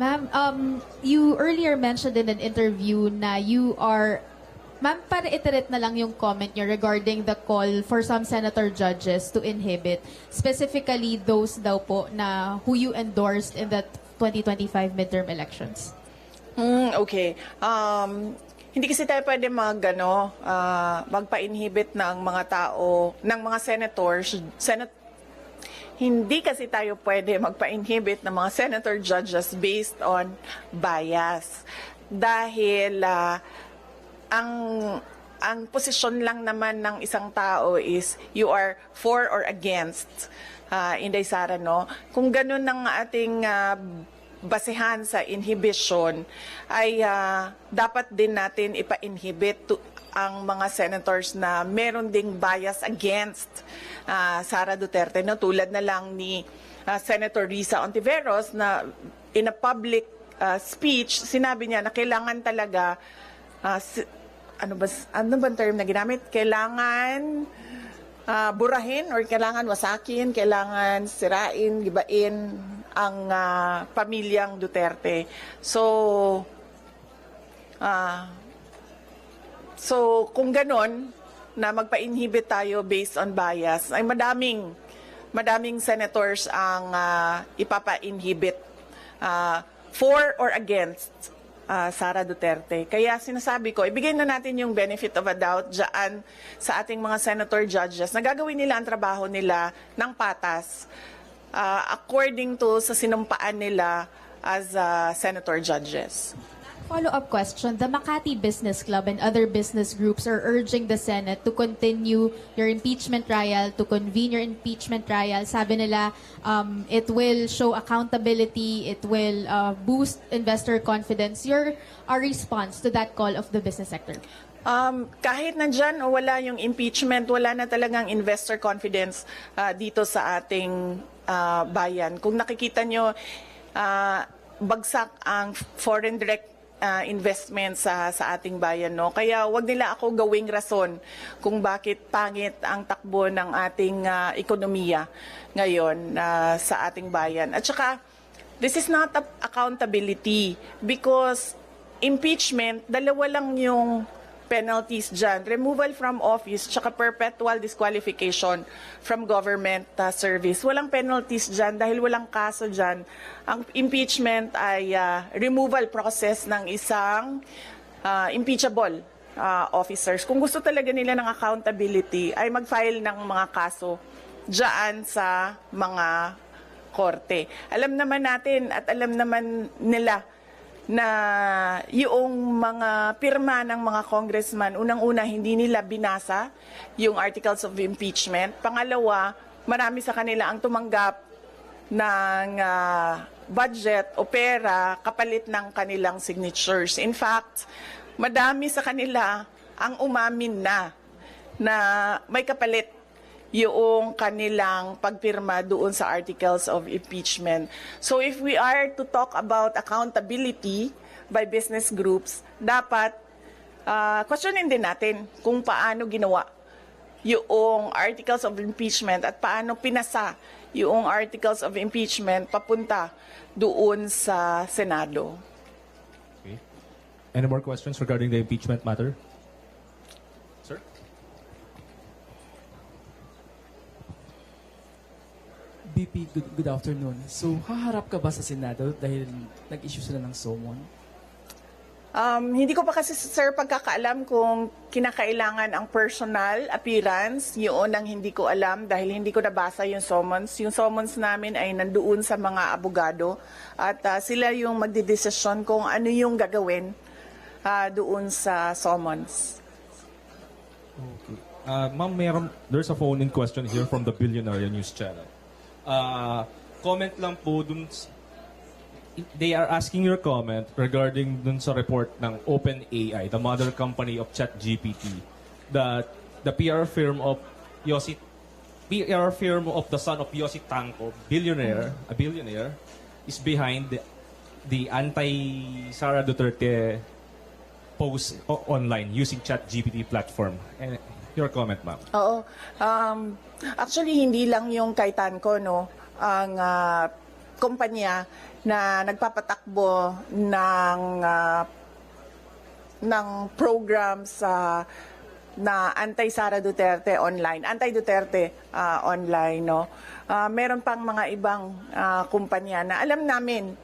Ma'am, um, you earlier mentioned in an interview na you are Ma'am, para iterate na lang yung comment nyo regarding the call for some senator judges to inhibit, specifically those daw po na who you endorsed in the 2025 midterm elections. Hmm, okay. Um, hindi kasi tayo pwede mag, ano, ah, magpa-inhibit ng mga tao, ng mga senators, senat hindi kasi tayo pwede magpa-inhibit ng mga senator judges based on bias. Dahil ah, ang ang posisyon lang naman ng isang tao is you are for or against uh, Inday Sara, no? Kung ganun ang ating ah, basehan sa inhibition, ay ah, dapat din natin ipa-inhibit to- ang mga senators na meron ding bias against ah, Sara Duterte, no? tulad na lang ni ah, Senator Risa Ontiveros na in a public ah, speech, sinabi niya na kailangan talaga ah, si- ano ba ano bang term na ginamit? Kailangan ah, burahin or kailangan wasakin, kailangan sirain, gibain ang ah, pamilyang Duterte. So ah So kung ganon na magpa-inhibit tayo based on bias, ay madaming madaming senators ang ah, ipapa-inhibit ah, for or against ah, Sara Duterte. Kaya sinasabi ko, ibigay na natin yung benefit of a doubt dyan sa ating mga senator judges na gagawin nila ang trabaho nila ng patas ah, according to sa sinumpaan nila as ah, senator judges. Follow-up question. The Makati Business Club and other business groups are urging the Senate to continue your impeachment trial, to convene your impeachment trial. Sabi nila, um, it will show accountability, it will uh, boost investor confidence. Your uh, response to that call of the business sector? Um, kahit nandyan o wala yung impeachment, wala na talagang investor confidence ah, dito sa ating ah, bayan. Kung nakikita nyo, ah, bagsak ang foreign direct ah, investment sa sa ating bayan no? Kaya wag nila ako gawing rason kung bakit pangit ang takbo ng ating ah, ekonomiya ngayon ah, sa ating bayan. At saka this is not a- accountability because impeachment, dalawa lang yung penalties dyan. Removal from office, tsaka perpetual disqualification from government uh, service. Walang penalties dyan dahil walang kaso dyan. Ang impeachment ay uh, removal process ng isang uh, impeachable uh, officers. Kung gusto talaga nila ng accountability, ay mag-file ng mga kaso dyan sa mga korte. Alam naman natin at alam naman nila na yung mga pirma ng mga congressman, unang-una hindi nila binasa yung articles of impeachment. Pangalawa, marami sa kanila ang tumanggap ng ah, budget o pera kapalit ng kanilang signatures. In fact, madami sa kanila ang umamin na na may kapalit yung kanilang pagpirma doon sa articles of impeachment. So if we are to talk about accountability by business groups, dapat uh, questionin din natin kung paano ginawa yung articles of impeachment at paano pinasa yung articles of impeachment papunta doon sa Senado. Okay. Any more questions regarding the impeachment matter? BP, good, good afternoon. So, haharap ka ba sa Senado dahil nag-issue sila ng summon? Um, hindi ko pa kasi, sir, pagkakaalam kung kinakailangan ang personal appearance. Yun ang hindi ko alam dahil hindi ko nabasa yung summons. Yung summons namin ay nandoon sa mga abogado at ah, sila yung magdidesisyon kung ano yung gagawin ah, doon sa summons. Okay. Uh, Ma'am, there's a phone-in question here from the Billionaire News Channel. Uh, comment lang po dun, they are asking your comment regarding dun sa report ng OpenAI, the mother company of ChatGPT, that the PR firm of Yossi, PR firm of the son of Yossi Tanco, billionaire, a billionaire, is behind the, the anti-Sara Duterte post o- online using ChatGPT platform. And your comment, ma'am. Oo. Um, actually, hindi lang yung kay Tanco, no? Ang ah, kumpanya na nagpapatakbo ng ah, ng program sa na anti-Sara Duterte online, anti-Duterte ah, online, no? Ah, meron pang mga ibang ah, kumpanya na alam namin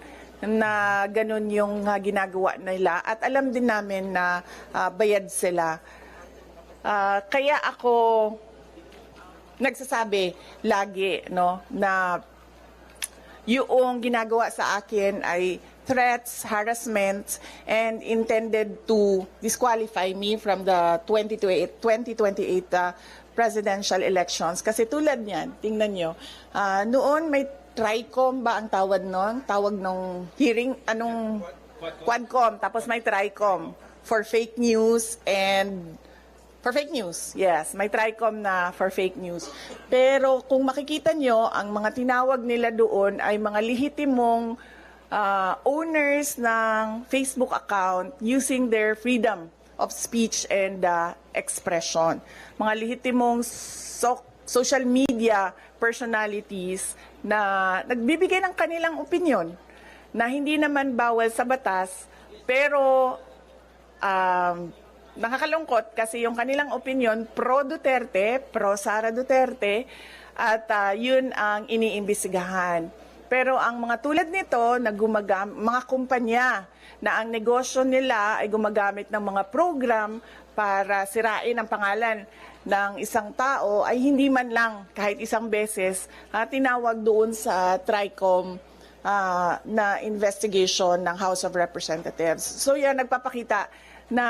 na ganun yung ah, ginagawa nila at alam din namin na ah, bayad sila. Ah, kaya ako nagsasabi lagi no na yung ginagawa sa akin ay threats, harassment, and intended to disqualify me from the 2028, 2028 uh, presidential elections. Kasi tulad niyan, tingnan nyo, ah, noon may TRICOM ba ang tawag noon? Tawag nung hearing, anong Quadcom, tapos may TRICOM for fake news and For fake news, yes. May TRICOM na for fake news. Pero kung makikita nyo, ang mga tinawag nila doon ay mga lihitimong ah, owners ng Facebook account using their freedom of speech and ah, expression. Mga lihitimong so- social media personalities na nagbibigay ng kanilang opinion na hindi naman bawal sa batas, pero um, nakakalungkot kasi yung kanilang opinion pro Duterte, pro Sara Duterte at ah, yun ang iniimbestigahan. Pero ang mga tulad nito na gumagam mga kumpanya na ang negosyo nila ay gumagamit ng mga program para sirain ang pangalan ng isang tao ay hindi man lang kahit isang beses ah, tinawag doon sa TRICOM ah, na investigation ng House of Representatives. So yan, nagpapakita na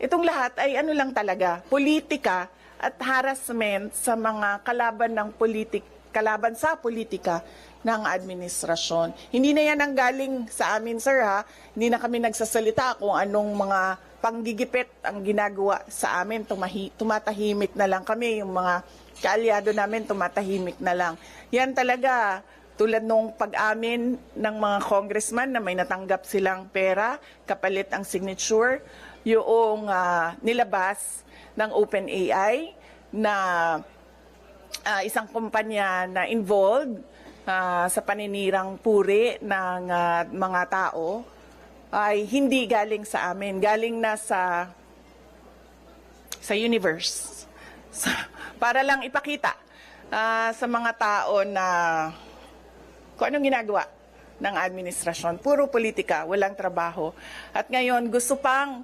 itong lahat ay ano lang talaga, politika at harassment sa mga kalaban ng politik, kalaban sa politika ng administrasyon. Hindi na yan ang galing sa amin, sir, ha? Hindi na kami nagsasalita kung anong mga panggigipit ang ginagawa sa amin. Tumahi, tumatahimik na lang kami. Yung mga kaalyado namin, tumatahimik na lang. Yan talaga, tulad nung pag-amin ng mga congressman na may natanggap silang pera, kapalit ang signature, yung ah, nilabas ng OpenAI na ah, isang kumpanya na involved ah, sa paninirang puri ng ah, mga tao ay hindi galing sa amin, galing na sa sa universe. Sa- para lang ipakita ah, sa mga tao na kung anong ginagawa ng administrasyon. Puro politika, walang trabaho. At ngayon, gusto pang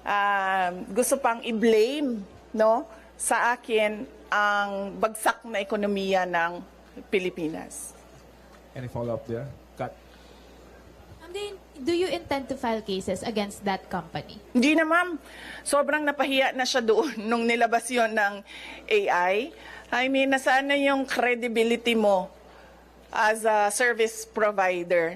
ah, gusto pang i-blame no, sa akin ang bagsak na ekonomiya ng Pilipinas. Any follow-up there? Cut. Ma'am, then, do you intend to file cases against that company? Hindi na ma'am. Sobrang napahiya na siya doon nung nilabas yon ng AI. I mean, nasaan na yung credibility mo as a service provider?